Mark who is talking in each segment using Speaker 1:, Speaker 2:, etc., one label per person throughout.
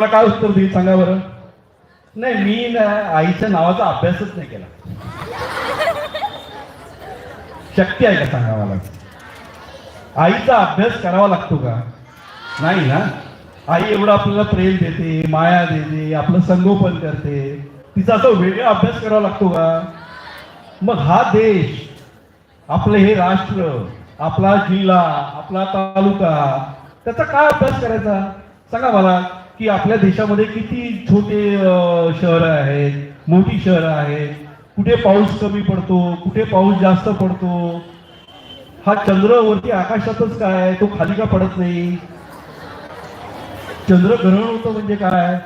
Speaker 1: मला काय उत्तर देईल सांगा बरं? नाही मी ना आईच्या नावाचा अभ्यासच नाही केला. शक्य आहे का सांगा मला? आईचा अभ्यास करावा लागतो का? नाही ना. आई एवढं आपल्याला प्रेम देते माया देते आपलं संगोपन करते. तिचा असं वेगळा अभ्यास करावा लागतो का? मग हा देश आपलं हे राष्ट्र आपला जिल्हा आपला तालुका त्याचा काय अभ्यास करायचा? सांगा मला. की आपल्या देशामध्ये किती छोटे शहर शहरं आहेत मोठी शहरं आहेत कुठे पाऊस कमी पडतो कुठे पाऊस जास्त पडतो? हा चंद्र वरती आकाशातच काय तो खाली का पडत नाही? चंद्र ग्रहण होतं म्हणजे काय?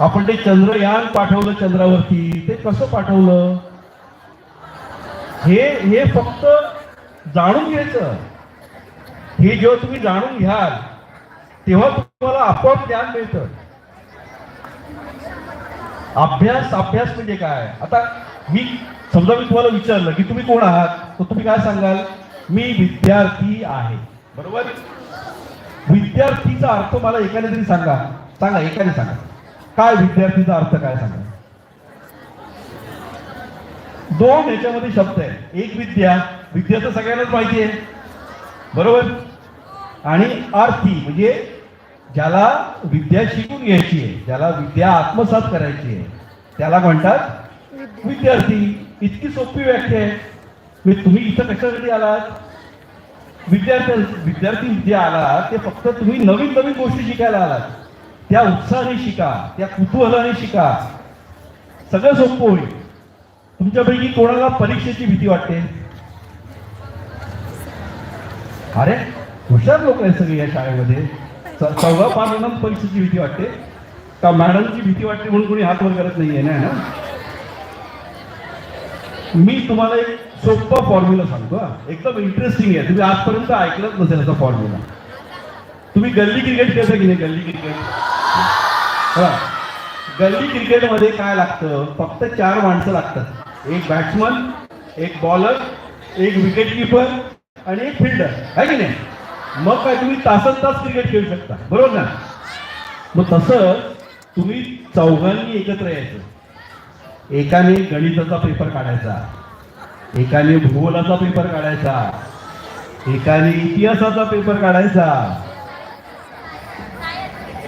Speaker 1: आपण ते चंद्रयान पाठवलं चंद्रावरती ते कसं पाठवलं? हे हे फक्त जाणून घ्यायचं. हे जेव्हा तुम्ही जाणून घ्याल तेव्हा तुम्हाला आपोआप ज्ञान मिळतं. अभ्यास अभ्यास म्हणजे काय? आता मी समजा मी तुम्हाला विचारलं की तुम्ही कोण आहात? तर तुम्ही काय सांगाल? मी विद्यार्थी आहे. बरोबर? विद्यार्थीचा अर्थ मला एकाने तरी सांगा. सांगा एकाने सांगा. काय विद्यार्थीचा अर्थ काय सांगा? दोन याच्यामध्ये शब्द आहे एक विद्या विद्या तर सगळ्यांनाच माहिती आहे. बरोबर? आणि आरती म्हणजे ज्याला विद्या शिकून घ्यायची आहे ज्याला विद्या आत्मसात करायची आहे त्याला म्हणतात विद्यार्थी. इतकी सोपी व्याख्या आहे. तुम्ही इथं कशासाठी आलात? विद्यार्थी विद्यार्थी जे आलात ते फक्त तुम्ही नवीन नवीन गोष्टी शिकायला आलात. त्या उत्साहाने शिका त्या कुतूहलाने शिका. सगळं सोपं होईल. तुमच्यापैकी कोणाला परीक्षेची भीती वाटते? अरे हुशार लोक आहेत सगळे या शाळेमध्ये. चौघा चौदा नम परीक्षेची भीती वाटते. का मॅडमची भीती वाटते म्हणून कोणी हात वर करत नाहीये ना? मी तुम्हाला एक सोपा फॉर्म्युला सांगतो एकदम इंटरेस्टिंग आहे. तुम्ही आजपर्यंत ऐकलंच नसेल असा फॉर्म्युला तुम्ही गल्ली क्रिकेट खेळता की नाही? गल्ली क्रिकेट हा. गल्ली क्रिकेटमध्ये काय लागतं? फक्त चार माणसं लागतात. एक बॅट्समन एक बॉलर एक विकेट किपर आणि एक फिल्डर आहे की नाही? मग काय तुम्ही तासन तास क्रिकेट खेळू शकता. बरोबर ना? मग तसं तुम्ही चौघांनी एकत्र यायचं. एकाने गणिताचा पेपर काढायचा. एकाने भूगोलाचा पेपर काढायचा. एकाने इतिहासाचा पेपर काढायचा.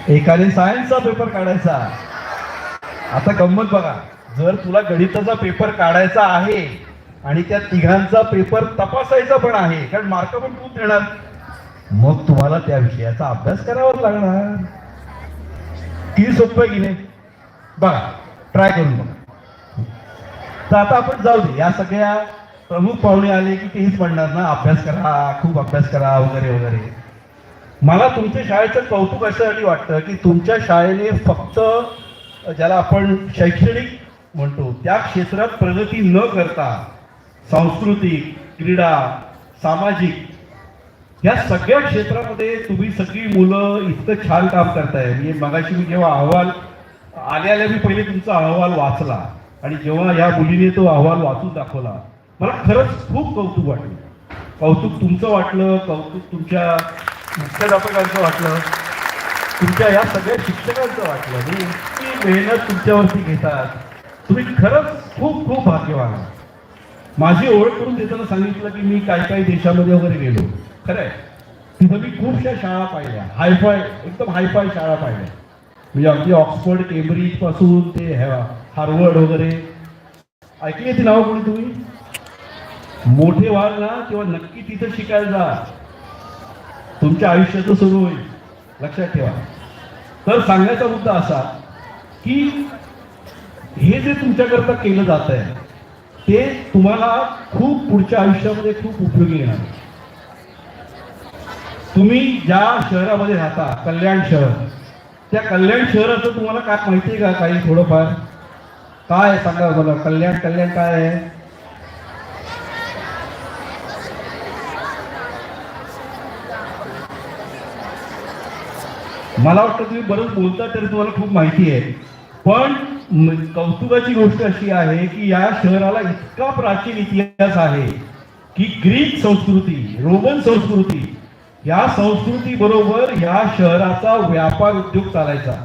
Speaker 1: एकाने सायन्सचा पेपर काढायचा. आता गंमत बघा. जर तुला गणिताचा पेपर काढायचा आहे आणि त्या तिघांचा पेपर तपासायचा पण आहे कारण मार्क पण तू देणार. मग तुम्हाला त्या विषयाचा अभ्यास करावाच लागणार. की सोपं आहे की नाही? बघा ट्राय करून बघा. तर आता आपण जाऊ दे. या सगळ्या प्रमुख पाहुणे आले की तेच म्हणणार ना अभ्यास करा खूप अभ्यास करा वगैरे वगैरे. मला तुमच्या शाळेचं कौतुक अशासाठी वाटतं की तुमच्या शाळेने फक्त ज्याला आपण शैक्षणिक म्हणतो त्या क्षेत्रात प्रगती न करता सांस्कृतिक क्रीडा सामाजिक या सगळ्या क्षेत्रामध्ये तुम्ही सगळी मुलं इतकं छान काम करताय. म्हणजे मगाशी मी जेव्हा अहवाल आल्या आल्या मी पहिले तुमचा अहवाल वाचला आणि जेव्हा या मुलीने तो अहवाल वाचून दाखवला मला खरंच खूप कौतुक वाटलं. कौतुक तुमचं वाटलं कौतुक तुमच्या मुख्याध्यापकांचं वाटलं तुमच्या या सगळ्या शिक्षकांचं वाटलं. म्हणजे इतकी मेहनत तुमच्यावरती घेतात. तुम्ही खरंच खूप खूप भाग्यवान माझी ओळख करून देताना सांगितलं की मी काही काही देशामध्ये वगैरे गेलो. खरं आहे तिथं मी खूपशा शाळा पाहिल्या. हायफाय एकदम हायफाय शाळा पाहिल्या. म्हणजे अगदी ऑक्सफर्ड केम्ब्रिजपासून ते हार्वर्ड वगैरे. ऐकली ती नावं कोणी तुम्ही? मोठे व्हाल ना तेव्हा नक्की तिथं शिकायला जा. तुमच्या आयुष्याचं सुरू होईल. लक्षात ठेवा. तर सांगायचा मुद्दा असा की हे जे तुमच्याकरता केलं जात आहे ते तुम्हाला खूप पुढच्या आयुष्यामध्ये खूप उपयोगी येणार. आहे. तुम्ही ज्या शहरामध्ये राहता कल्याण शहर त्या कल्याण शहराचं तुम्हाला काय माहिती आहे का काही थोडंफार? काय आहे सांगा मला कल्याण कल्याण काय आहे? मला वाटतं तुम्ही बरंच बोलता तरी तुम्हाला खूप माहिती आहे. पण कौतुकाची गोष्ट अशी आहे की या शहराला इतका प्राचीन इतिहास आहे की ग्रीक संस्कृती रोमन संस्कृती या संस्कृती बरोबर या शहराचा व्यापार उद्योग चालायचा.